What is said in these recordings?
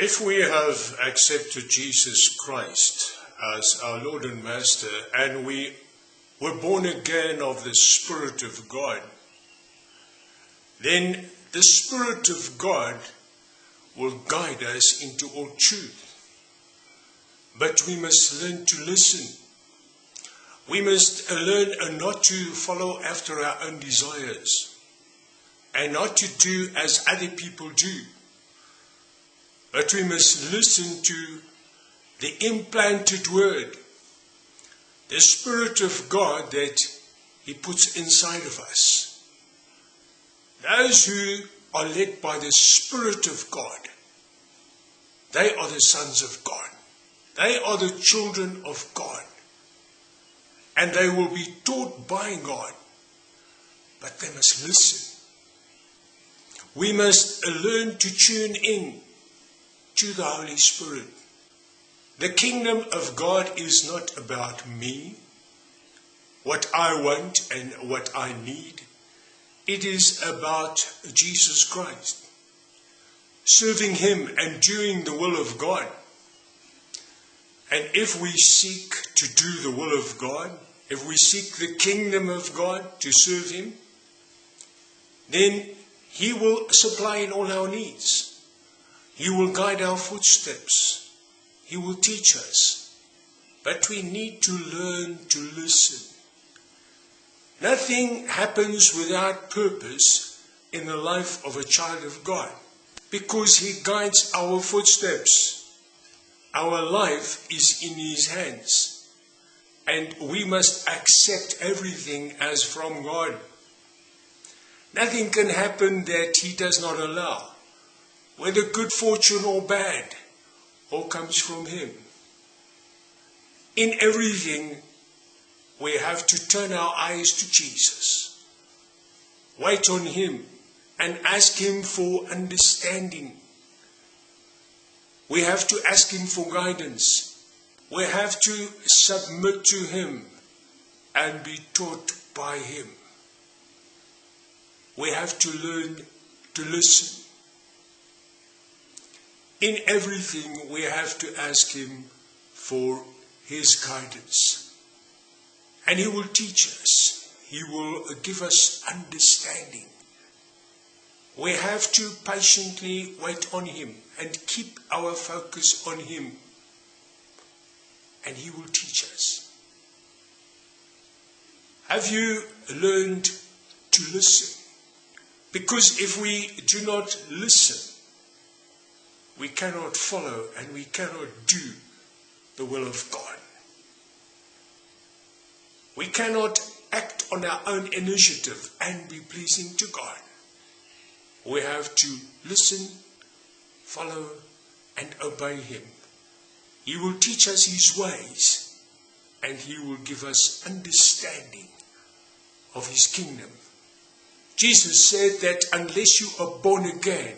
If we have accepted Jesus Christ as our Lord and Master and we were born again of the Spirit of God, then the Spirit of God will guide us into all truth. But we must learn to listen. We must learn not to follow after our own desires and not to do as other people do. But we must listen to the implanted word, the Spirit of God that He puts inside of us. Those who are led by the Spirit of God, they are the sons of God. They are the children of God. And they will be taught by God. But they must listen. We must learn to tune in to the Holy Spirit. The kingdom of God is not about me, what I want and what I need. It is about Jesus Christ, serving Him and doing the will of God. And if we seek to do the will of God, if we seek the kingdom of God to serve Him, then He will supply in all our needs. He will guide our footsteps. He will teach us. But we need to learn to listen. Nothing happens without purpose in the life of a child of God because He guides our footsteps. Our life is in His hands and we must accept everything as from God. Nothing can happen that He does not allow, whether good fortune or bad, all comes from Him. In everything, we have to turn our eyes to Jesus, wait on Him, and ask Him for understanding. We have to ask Him for guidance. We have to submit to Him and be taught by Him. We have to learn to listen. In everything, we have to ask Him for His guidance. And He will teach us, He will give us understanding. We have to patiently wait on Him and keep our focus on Him. And He will teach us. Have you learned to listen? Because if we do not listen, we cannot follow and we cannot do the will of God. We cannot act on our own initiative and be pleasing to God. We have to listen, follow, and obey Him. He will teach us His ways and He will give us understanding of His kingdom. Jesus said that unless you are born again,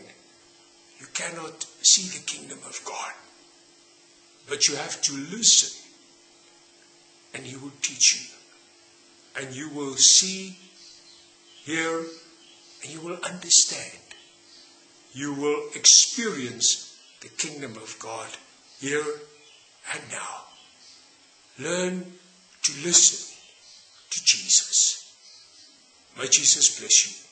you cannot see the kingdom of God. But you have to listen and He will teach you and you will see, hear, and you will understand. You will experience the kingdom of God here and now. Learn to listen to Jesus. May Jesus bless you.